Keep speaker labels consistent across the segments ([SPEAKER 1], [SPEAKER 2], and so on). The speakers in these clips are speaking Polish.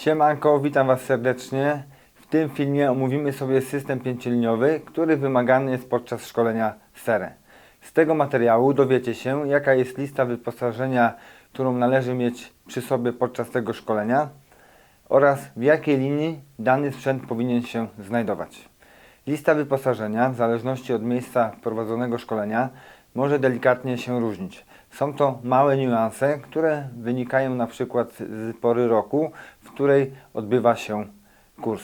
[SPEAKER 1] Siemanko, witam Was serdecznie. W tym filmie omówimy sobie system pięcioliniowy, który wymagany jest podczas szkolenia SERE. Z tego materiału dowiecie się, jaka jest lista wyposażenia, którą należy mieć przy sobie podczas tego szkolenia oraz w jakiej linii dany sprzęt powinien się znajdować. Lista wyposażenia, w zależności od miejsca prowadzonego szkolenia, może delikatnie się różnić. Są to małe niuanse, które wynikają na przykład z pory roku, której odbywa się kurs.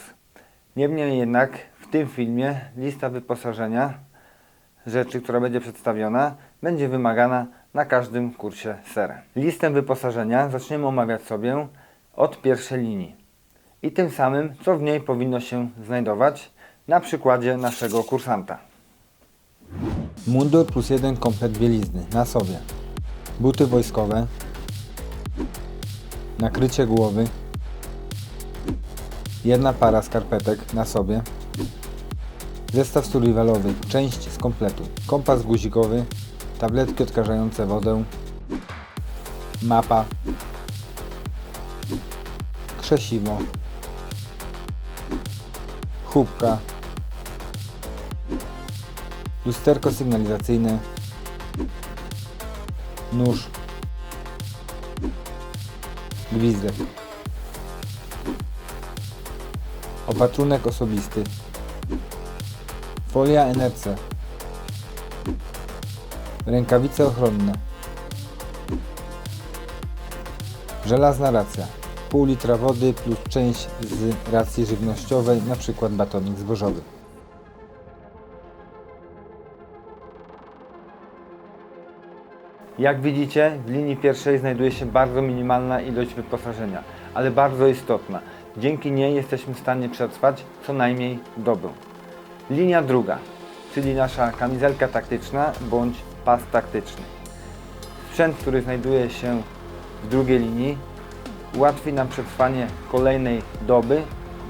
[SPEAKER 1] Niemniej jednak w tym filmie lista wyposażenia, rzeczy, która będzie przedstawiona, będzie wymagana na każdym kursie SERE. Listę wyposażenia zaczniemy omawiać sobie od pierwszej linii i tym samym, co w niej powinno się znajdować na przykładzie naszego kursanta. Mundur plus jeden komplet bielizny na sobie. Buty wojskowe. Nakrycie głowy. Jedna para skarpetek na sobie. Zestaw survivalowy, część z kompletu. Kompas guzikowy, tabletki odkażające wodę. Mapa. Krzesiwo. Chubka. Lusterko sygnalizacyjne. Nóż. Gwizdek. Opatrunek osobisty. Folia NRC. Rękawice ochronne. Żelazna racja. Pół litra wody plus część z racji żywnościowej, np. batonik zbożowy. Jak widzicie, w linii pierwszej znajduje się bardzo minimalna ilość wyposażenia, ale bardzo istotna. Dzięki niej jesteśmy w stanie przetrwać co najmniej dobę. Linia druga, czyli nasza kamizelka taktyczna bądź pas taktyczny. Sprzęt, który znajduje się w drugiej linii, ułatwi nam przetrwanie kolejnej doby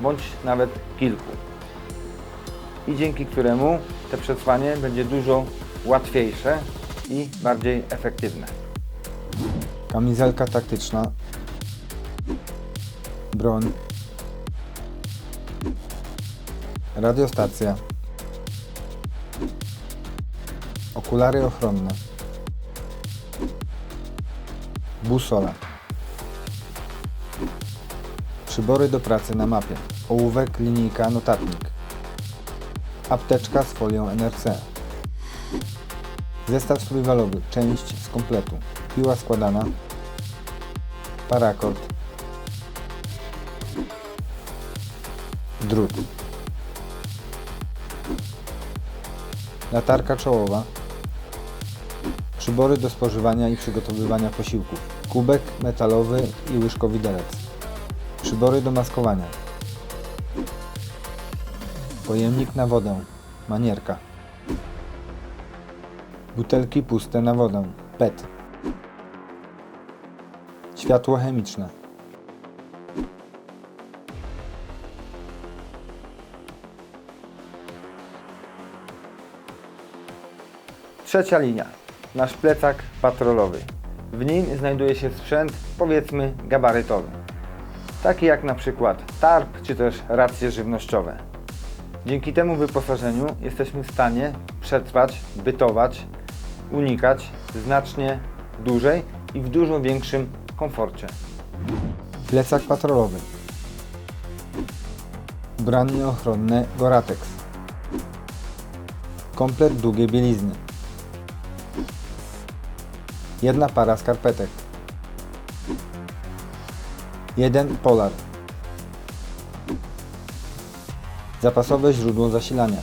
[SPEAKER 1] bądź nawet kilku. I dzięki któremu to przetrwanie będzie dużo łatwiejsze i bardziej efektywne. Kamizelka taktyczna, broń, radiostacja, okulary ochronne, busola, przybory do pracy na mapie, ołówek, linijka, notatnik, apteczka z folią NRC. Zestaw survivalowy, część z kompletu. Piła składana. Parakord. Drut. Latarka czołowa. Przybory do spożywania i przygotowywania posiłków. Kubek metalowy i łyżkowidelec. Przybory do maskowania. Pojemnik na wodę. Manierka. Butelki puste na wodę. PET. Światło chemiczne. Trzecia linia. Nasz plecak patrolowy. W nim znajduje się sprzęt, powiedzmy, gabarytowy. Taki jak na przykład tarp czy też racje żywnościowe. Dzięki temu wyposażeniu jesteśmy w stanie przetrwać, bytować, unikać znacznie dłużej i w dużo większym komforcie. Plecak patrolowy. Ubranie ochronne Goratex. Komplet długiej bielizny. Jedna para skarpetek. Jeden polar. Zapasowe źródło zasilania.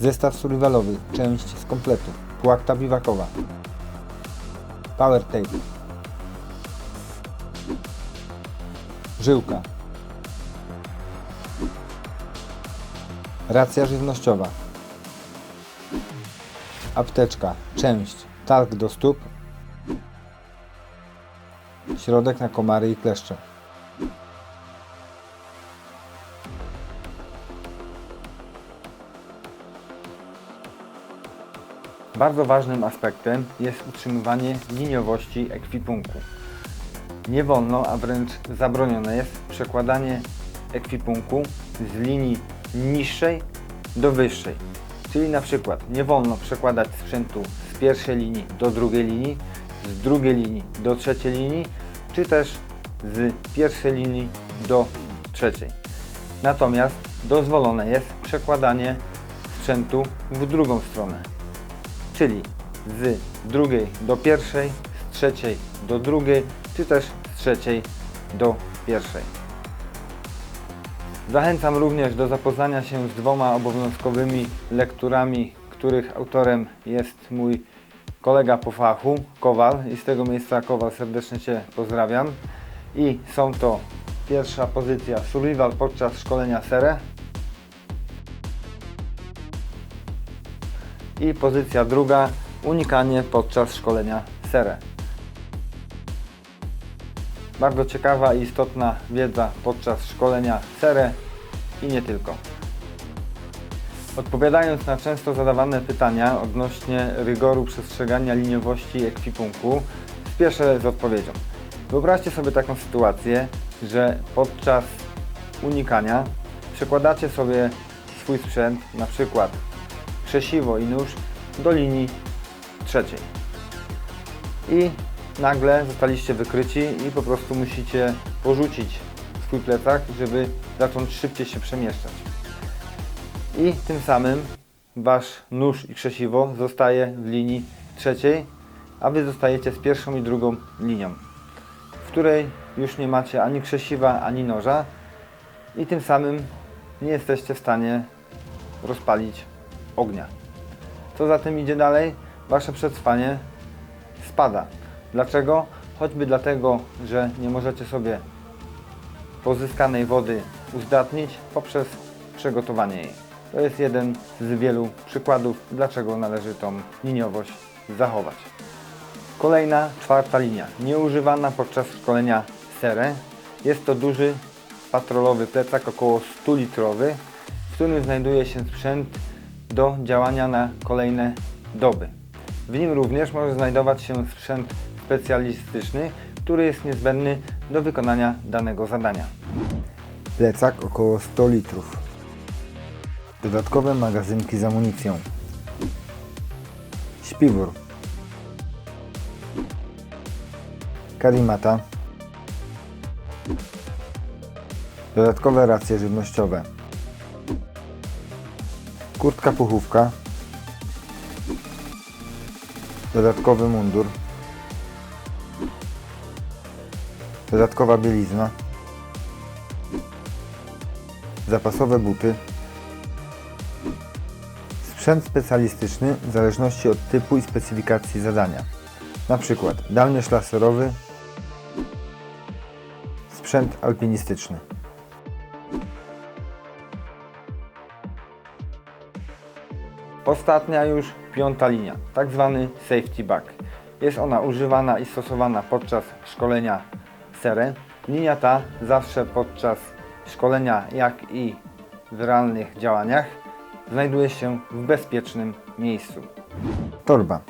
[SPEAKER 1] Zestaw survivalowy, część z kompletu. Płachta biwakowa. Power tape. Żyłka. Racja żywnościowa. Apteczka, część. Talk do stóp. Środek na komary i kleszcze. Bardzo ważnym aspektem jest utrzymywanie liniowości ekwipunku. Nie wolno, a wręcz zabronione jest przekładanie ekwipunku z linii niższej do wyższej. Czyli na przykład nie wolno przekładać sprzętu pierwszej linii do drugiej linii, z drugiej linii do trzeciej linii, czy też z pierwszej linii do trzeciej. Natomiast dozwolone jest przekładanie sprzętu w drugą stronę, czyli z drugiej do pierwszej, z trzeciej do drugiej, czy też z trzeciej do pierwszej. Zachęcam również do zapoznania się z dwoma obowiązkowymi lekturami, których autorem jest mój kolega po fachu, Kowal i z tego miejsca Kowal serdecznie Cię pozdrawiam. I są to pierwsza pozycja Survival podczas szkolenia SERE i pozycja druga Unikanie podczas szkolenia SERE. Bardzo ciekawa i istotna wiedza podczas szkolenia SERE i nie tylko. Odpowiadając na często zadawane pytania odnośnie rygoru przestrzegania liniowości ekwipunku, spieszę z odpowiedzią. Wyobraźcie sobie taką sytuację, że podczas unikania przekładacie sobie swój sprzęt, na przykład krzesiwo i nóż, do linii trzeciej. I nagle zostaliście wykryci i po prostu musicie porzucić swój plecak, żeby zacząć szybciej się przemieszczać. I tym samym wasz nóż i krzesiwo zostaje w linii trzeciej, a wy zostajecie z pierwszą i drugą linią, w której już nie macie ani krzesiwa, ani noża i tym samym nie jesteście w stanie rozpalić ognia. Co za tym idzie dalej? Wasze przetrwanie spada. Dlaczego? Choćby dlatego, że nie możecie sobie pozyskanej wody uzdatnić poprzez przygotowanie jej. To jest jeden z wielu przykładów, dlaczego należy tą liniowość zachować. Kolejna, czwarta linia, nieużywana podczas szkolenia SERE. Jest to duży patrolowy plecak około 100 litrowy, w którym znajduje się sprzęt do działania na kolejne doby. W nim również może znajdować się sprzęt specjalistyczny, który jest niezbędny do wykonania danego zadania. Plecak około 100 litrów. Dodatkowe magazynki z amunicją. Śpiwór. Karimata. Dodatkowe racje żywnościowe. Kurtka puchówka. Dodatkowy mundur. Dodatkowa bielizna. Zapasowe buty. Sprzęt specjalistyczny w zależności od typu i specyfikacji zadania. Na przykład dalmierz laserowy, sprzęt alpinistyczny. Ostatnia już piąta linia, tak zwany safety bag. Jest ona używana i stosowana podczas szkolenia SERE. Linia ta zawsze podczas szkolenia, jak i w realnych działaniach znajduje się w bezpiecznym miejscu. Torba.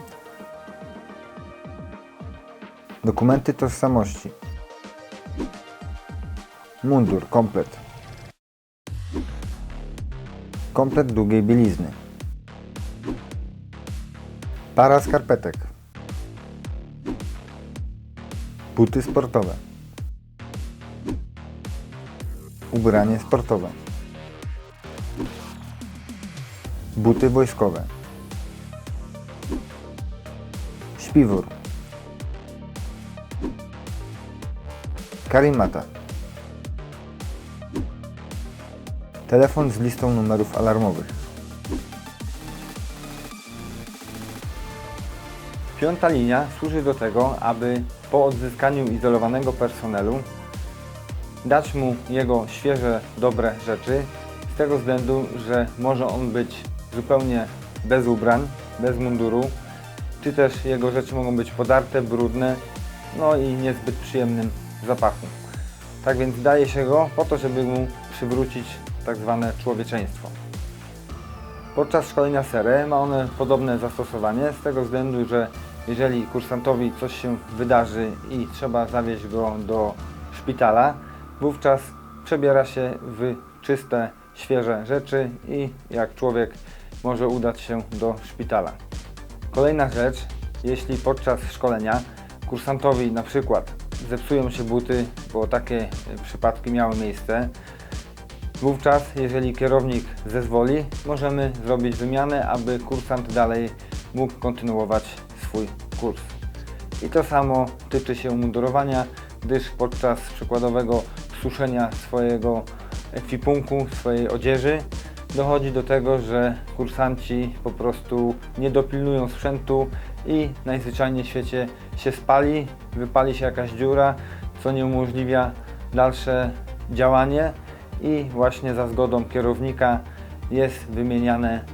[SPEAKER 1] Dokumenty tożsamości. Mundur, komplet. Komplet długiej bielizny. Para skarpetek. Buty sportowe. Ubranie sportowe. Buty wojskowe. Śpiwór. Karimata. Telefon z listą numerów alarmowych. Piąta linia służy do tego, aby po odzyskaniu izolowanego personelu dać mu jego świeże, dobre rzeczy, z tego względu, że może on być zupełnie bez ubrań, bez munduru, czy też jego rzeczy mogą być podarte, brudne, no i niezbyt przyjemnym zapachu. Tak więc daje się go po to, żeby mu przywrócić tak zwane człowieczeństwo. Podczas szkolenia SERE ma one podobne zastosowanie z tego względu, że jeżeli kursantowi coś się wydarzy i trzeba zawieźć go do szpitala, wówczas przebiera się w czyste, świeże rzeczy i jak człowiek może udać się do szpitala. Kolejna rzecz, jeśli podczas szkolenia kursantowi na przykład zepsują się buty, bo takie e, przypadki miały miejsce, wówczas jeżeli kierownik zezwoli, możemy zrobić wymianę, aby kursant dalej mógł kontynuować swój kurs. I to samo tyczy się mundurowania, gdyż podczas przykładowego suszenia swojego ekwipunku, swojej odzieży dochodzi do tego, że kursanci po prostu nie dopilnują sprzętu i najzwyczajniej w świecie się spali, wypali się jakaś dziura, co nie umożliwia dalsze działanie i właśnie za zgodą kierownika jest wymieniane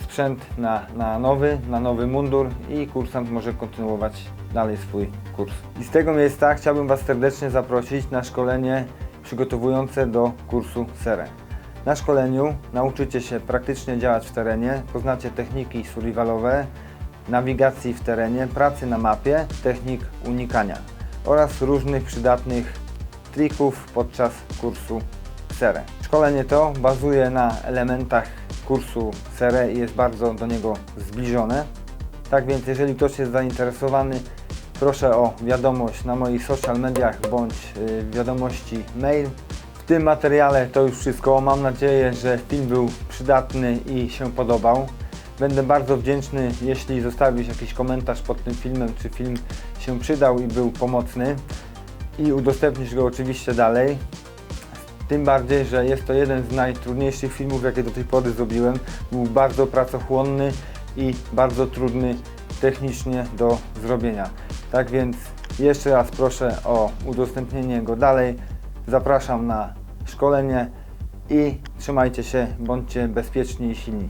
[SPEAKER 1] sprzęt na, na nowy, na nowy mundur i kursant może kontynuować dalej swój kurs. I z tego miejsca chciałbym Was serdecznie zaprosić na szkolenie przygotowujące do kursu SERE. Na szkoleniu nauczycie się praktycznie działać w terenie, poznacie techniki survivalowe, nawigacji w terenie, pracy na mapie, technik unikania oraz różnych przydatnych trików podczas kursu SERE. Szkolenie to bazuje na elementach kursu SERE i jest bardzo do niego zbliżone. Tak więc jeżeli ktoś jest zainteresowany, proszę o wiadomość na moich social mediach bądź y, wiadomości mail. Tym materiale to już wszystko. Mam nadzieję, że film był przydatny i się podobał. Będę bardzo wdzięczny, jeśli zostawisz jakiś komentarz pod tym filmem, czy film się przydał i był pomocny i udostępnisz go oczywiście dalej. Tym bardziej, że jest to jeden z najtrudniejszych filmów, jakie do tej pory zrobiłem. Był bardzo pracochłonny i bardzo trudny technicznie do zrobienia. Tak więc jeszcze raz proszę o udostępnienie go dalej. Zapraszam na szkolenie i trzymajcie się, bądźcie bezpieczni i silni.